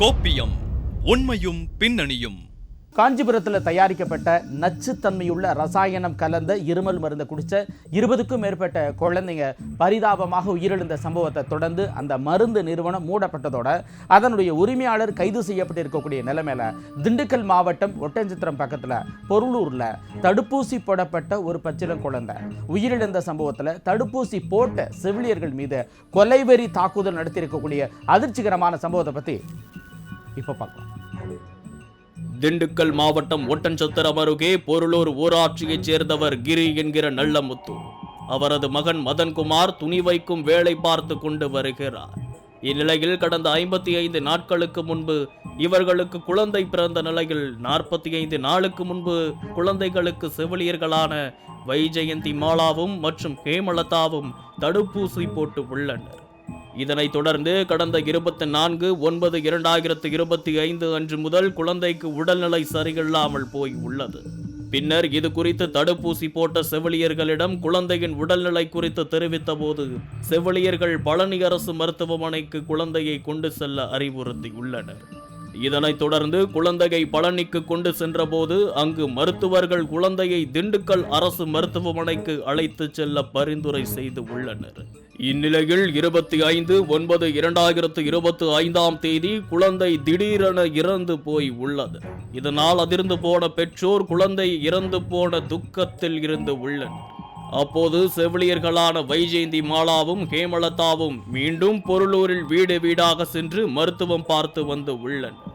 கோப்பியம் உண்மையும் பின்னணியும். காஞ்சிபுரத்தில் தயாரிக்கப்பட்ட நச்சுத்தன்மையுள்ள ரசாயனம் கலந்த இருமல் மருந்தை குடித்த இருபதுக்கும் மேற்பட்ட குழந்தைங்க பரிதாபமாக உயிரிழந்த சம்பவத்தை தொடர்ந்து அந்த மருந்து நிறுவனம் மூடப்பட்டதோட அதனுடைய உரிமையாளர் கைது செய்யப்பட்டிருக்கக்கூடிய நிலைமையில திண்டுக்கல் மாவட்டம் ஒட்டஞ்சித்திரம் பக்கத்தில் பொருளூரில் தடுப்பூசி போடப்பட்ட ஒரு பச்சிளம் குழந்தை. உயிரிழந்த சம்பவத்தில் தடுப்பூசி போட்ட செவிலியர்கள் மீது கொலைவெறி தாக்குதல் நடத்தியிருக்கக்கூடிய அதிர்ச்சிகரமான சம்பவத்தை பற்றி இப்போ பார்க்கலாம். திண்டுக்கல் மாவட்டம் ஒட்டன்சத்திரம் அருகே பொருளூர் ஊராட்சியைச் சேர்ந்தவர் கிரி என்கிற நல்லமுத்து. அவரது மகன் மதன்குமார் துணி வைக்கும் வேலை பார்த்து கொண்டு வருகிறார். இந்நிலையில் கடந்த ஐம்பத்தி ஐந்து நாட்களுக்கு முன்பு இவர்களுக்கு குழந்தை பிறந்த நிலையில் நாற்பத்தி ஐந்து நாளுக்கு முன்பு குழந்தைகளுக்கு செவிலியர்களான வைஜெயந்தி மாலாவும் மற்றும் ஹேமலதாவும் தடுப்பூசி போட்டு உள்ளனர். இதனைத் தொடர்ந்து கடந்த இருபத்தி நான்கு ஒன்பது இரண்டாயிரத்து இருபத்தி ஐந்து அன்று முதல் குழந்தைக்கு உடல்நிலை சரியில்லாமல் போய் உள்ளது. பின்னர் இது குறித்து தடுப்பூசி போட்ட செவிலியர்களிடம் குழந்தையின் உடல்நிலை குறித்து தெரிவித்த போது செவிலியர்கள் பழனி அரசு மருத்துவமனைக்கு குழந்தையை கொண்டு செல்ல அறிவுறுத்தியுள்ளனர். இதனைத் தொடர்ந்து குழந்தையை பழனிக்கு கொண்டு சென்றபோது அங்கு மருத்துவர்கள் குழந்தையை திண்டுக்கல் அரசு மருத்துவமனைக்கு அழைத்து செல்ல பரிந்துரை செய்து உள்ளனர். இந்நிலையில் இருபத்தி ஐந்து ஒன்பது இரண்டாயிரத்து இருபத்தி ஐந்தாம் தேதி குழந்தை திடீரென இறந்து போய் உள்ளது. இதனால் அதிர்ந்து போன பெற்றோர் குழந்தை இறந்து போன துக்கத்தில் இருந்து உள்ளனர். அப்போது செவிலியர்களான வைஜெயந்தி மாலாவும் ஹேமலதாவும் மீண்டும் பொருளூரில் வீடு வீடாக சென்று மருத்துவம் பார்த்து வந்து உள்ளனர்.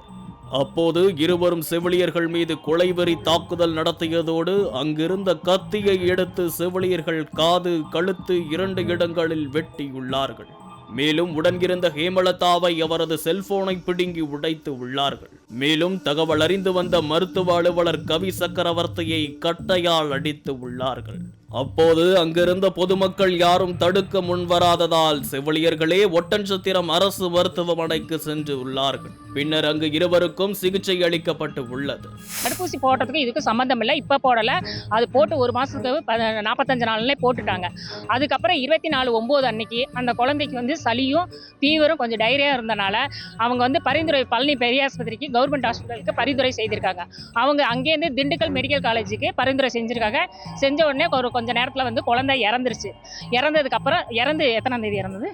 அப்போது இருவரும் செவிலியர்கள் மீது கொலைவெறி தாக்குதல் நடத்தியதோடு அங்கிருந்த கத்தியை எடுத்து செவிலியர்கள் காது கழுத்து இரண்டு இடங்களில் வெட்டியுள்ளார்கள். மேலும் உடனிருந்த ஹேமலதாவை அவரது செல்போனை பிடுங்கி உடைத்து உள்ளார்கள். மேலும் தகவல் அறிந்து வந்த மருத்துவ அலுவலர் கவி சக்கரவர்த்தியை கட்டையால் அடித்து உள்ளார்கள். அப்போது அங்கிருந்த பொதுமக்கள் யாரும் தடுக்க முன்வராததால் செவிலியர்களே ஒட்டன்சத்திரம் அரசு மருத்துவமனைக்கு சென்று உள்ளார்கள். பின்னர் அங்கு இருவருக்கும் சிகிச்சை அளிக்கப்பட்டு உள்ளது. தடுப்பூசி போடுறதுக்கு இதுக்கு சம்மந்தம் இல்லை. இப்போ போடலை. அது போட்டு ஒரு மாதத்துக்கு ப நாற்பத்தஞ்சு நாள்லேயே போட்டுட்டாங்க. அதுக்கப்புறம் இருபத்தி நாலு ஒம்பது அன்னைக்கு அந்த குழந்தைக்கு வந்து சளியும் ஃபீவரும் கொஞ்சம் டைரியா இருந்தனால அவங்க வந்து பரிந்துரை பழனி பெரிய ஆஸ்பத்திரிக்கு கவர்மெண்ட் ஹாஸ்பிட்டலுக்கு பரிந்துரை செய்திருக்காங்க. அவங்க அங்கேருந்து திண்டுக்கல் மெடிக்கல் காலேஜுக்கு பரிந்துரை செஞ்சுருக்காங்க. செஞ்ச உடனே ஒரு கொஞ்ச நேரத்தில் வந்து குழந்தை இறந்துருச்சு. இறந்ததுக்கப்புறம் இறந்து எத்தனாம் தேதி இறந்தது?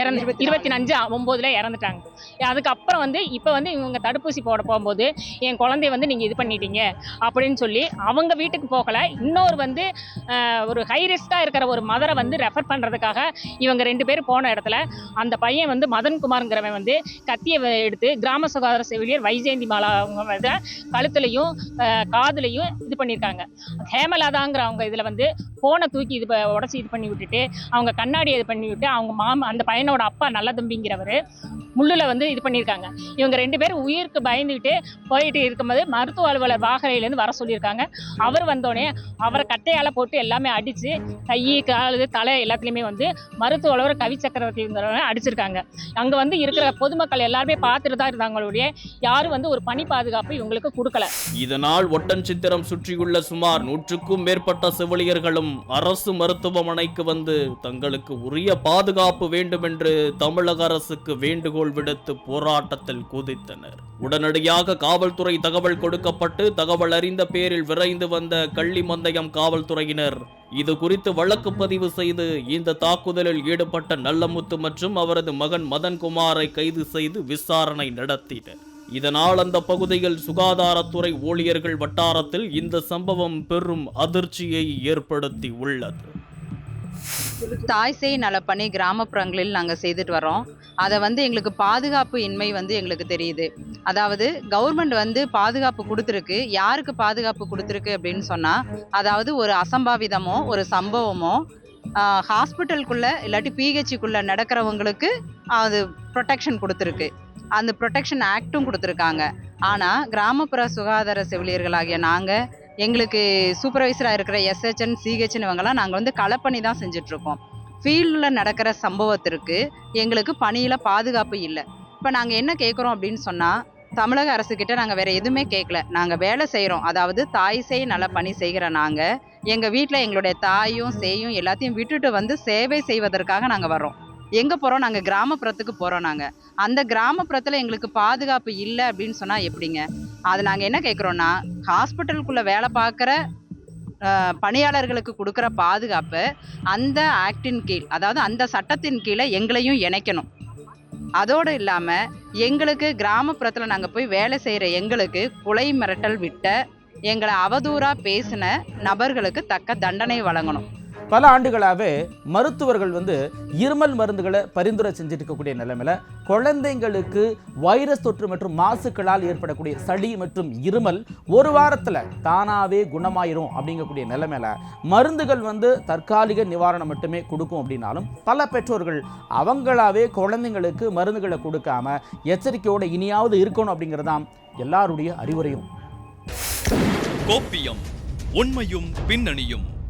இறந்து இருபத்தி அஞ்சு ஒம்போதுல இறந்துட்டாங்க. அதுக்கப்புறம் வந்து இப்போ வந்து இவங்க தடுப்பூசி போட போகும்போது என் குழந்தைய வந்து நீங்கள் இது பண்ணிட்டீங்க அப்படின்னு சொல்லி அவங்க வீட்டுக்கு போகலை. இன்னொரு வந்து ஒரு ஹை ரிஸ்க்காக இருக்கிற ஒரு மதரை வந்து ரெஃபர் பண்ணுறதுக்காக இவங்க ரெண்டு பேரும் போன இடத்துல அந்த பையன் வந்து மதன்குமார்ங்கிறவன் வந்து கத்தியை எடுத்து கிராம சுகாதார செவிலியர் வைஜெயந்தி மாலா அவங்க கழுத்துலையும் காதுலையும் இது பண்ணியிருக்காங்க ஹேமலாதாங்கிறவங்க இதில் வந்து ஃபோனை தூக்கி இது உடச்சி இது பண்ணி விட்டுட்டு அவங்க கண்ணாடி இது பண்ணி விட்டு அவங்க மாமா அந்த பையனோட அப்பா நல்ல தம்பிங்கிறவர் முள்ளில் வந்து இது பண்ணியிருக்காங்க. இவங்க ரெண்டு பேரும் உயிருக்கு பயந்துக்கிட்டு போயிட்டு இருக்கும்போது மருத்துவ அலுவலர் வாகரையிலேருந்து வர சொல்லியிருக்காங்க. அவர் வந்தோடனே அவரை கட்டையால் போட்டு எல்லாமே அடித்து கை காலு தலை எல்லாத்துலேயுமே வந்து மருத்துவ அலுவலர் கவி சக்கரவர்த்தி அடிச்சிருக்காங்க. அங்கே வந்து இருக்கிற பொதுமக்கள் எல்லாருமே பார்த்துட்டு தான் இருந்தாங்களுடைய யாரும் வந்து ஒரு பணி பாதுகாப்பு இவங்களுக்கு கொடுக்கல. இதனால் ஒட்டன்சித்திரம் சுற்றியுள்ள சுமார் நூற்றுக்கும் மேற்பட்ட செவிலியர்களும் அரசு மருத்துவமனைக்கு வந்து தங்களுக்கு உரிய பாதுகாப்பு வேண்டுமென்று தமிழக அரசுக்கு வேண்டுகோள் விடுத்து போராட்டத்தில் குதித்தனர். உடனடியாக காவல்துறை தகவல் கொடுக்கப்பட்டு தகவல் அறிந்த பேரில் விரைந்து வந்த கள்ளிமந்தயம் காவல்துறையினர் இது குறித்து வழக்கு பதிவு செய்து இந்த தாக்குதலில் ஈடுபட்ட நல்லமுத்து மற்றும் அவரது மகன் மதன்குமாரை கைது செய்து விசாரணை நடத்தினர். இதனால் அந்த பகுதியில் சுகாதாரத்துறை ஊழியர்கள் வட்டாரத்தில் இந்த சம்பவம் பெரும் அதிர்ச்சியை ஏற்படுத்தி உள்ளது தாய் சேய் நலப்பணி கிராமப்புறங்களில் நாங்கள் செய்துட்டு வரோம் அதை வந்து எங்களுக்கு பாதுகாப்பு இன்மை வந்து எங்களுக்கு தெரியுது. அதாவது கவர்மெண்ட் வந்து பாதுகாப்பு கொடுத்துருக்கு. யாருக்கு பாதுகாப்பு கொடுத்துருக்கு அப்படின்னு சொன்னால் அதாவது ஒரு அசம்பாவிதமோ ஒரு சம்பவமோ ஹாஸ்பிட்டலுக்குள்ளே இல்லாட்டி பிஹெச்சுக்குள்ளே நடக்கிறவங்களுக்கு அது ப்ரொடெக்ஷன் கொடுத்துருக்கு. அந்த ப்ரொடெக்ஷன் ஆக்டும் கொடுத்துருக்காங்க. ஆனால் கிராமப்புற சுகாதார செவிலியர்களாகிய நாங்கள் எங்களுக்கு சூப்பர்வைசராக இருக்கிற எஸ்ஹெச்என் சிஹெச்னு இவங்கெல்லாம் நாங்கள் வந்து களப்பணி தான் செஞ்சிட்ருக்கோம் ஃபீல்டில் நடக்கிற சம்பவத்திற்கு எங்களுக்கு பணியில் பாதுகாப்பு இல்லை. இப்போ நாங்கள் என்ன கேட்குறோம் அப்படின்னு சொன்னால் தமிழக அரசுக்கிட்ட நாங்கள் வேறு எதுவுமே கேட்கல நாங்கள் வேலை செய்கிறோம் அதாவது தாய் செய் நல்லா பணி செய்கிற நாங்கள் எங்கள் வீட்டில் எங்களுடைய தாயும் சேயும் எல்லாத்தையும் விட்டுட்டு வந்து சேவை செய்வதற்காக நாங்கள் வரோம் எங்கே போகிறோம் நாங்கள் கிராமப்புறத்துக்கு போகிறோம் நாங்கள் அந்த கிராமப்புறத்தில் எங்களுக்கு பாதுகாப்பு இல்லை அப்படின்னு சொன்னால் எப்படிங்க? அது நாங்கள் என்ன கேட்குறோன்னா ஹாஸ்பிட்டலுக்குள்ளே வேலை பார்க்குற பணியாளர்களுக்கு கொடுக்குற பாதுகாப்பு அந்த ஆக்டின் கீழ் அதாவது அந்த சட்டத்தின் கீழே எங்களையும் இணைக்கணும். அதோடு இல்லாமல் எங்களுக்கு கிராமப்புறத்தில் நாங்கள் போய் வேலை செய்கிற எங்களுக்கு குலை மிரட்டல் விட்ட எங்களை அவதூறாக பேசின நபர்களுக்கு தக்க தண்டனை வழங்கணும். பல ஆண்டுகளாகவே மருத்துவர்கள் வந்து இருமல் மருந்துகளை பரிந்துரை செஞ்சுட்டு இருக்கக்கூடிய நிலைமையில குழந்தைங்களுக்கு வைரஸ் தொற்று மற்றும் மாசுக்களால் ஏற்படக்கூடிய சளி மற்றும் இருமல் ஒரு வாரத்தில் தானாகவே குணமாயிரும் அப்படிங்கக்கூடிய நிலைமையில் மருந்துகள் வந்து தற்காலிக நிவாரணம் மட்டுமே கொடுக்கும் அப்படின்னாலும் பல பெற்றோர்கள் அவங்களாவே குழந்தைங்களுக்கு மருந்துகளை கொடுக்காம எச்சரிக்கையோடு இனியாவது இருக்கணும் அப்படிங்கிறதாம் எல்லாருடைய அறிவுரையும். கோப்பியம் உண்மையும் பின்னணியும்.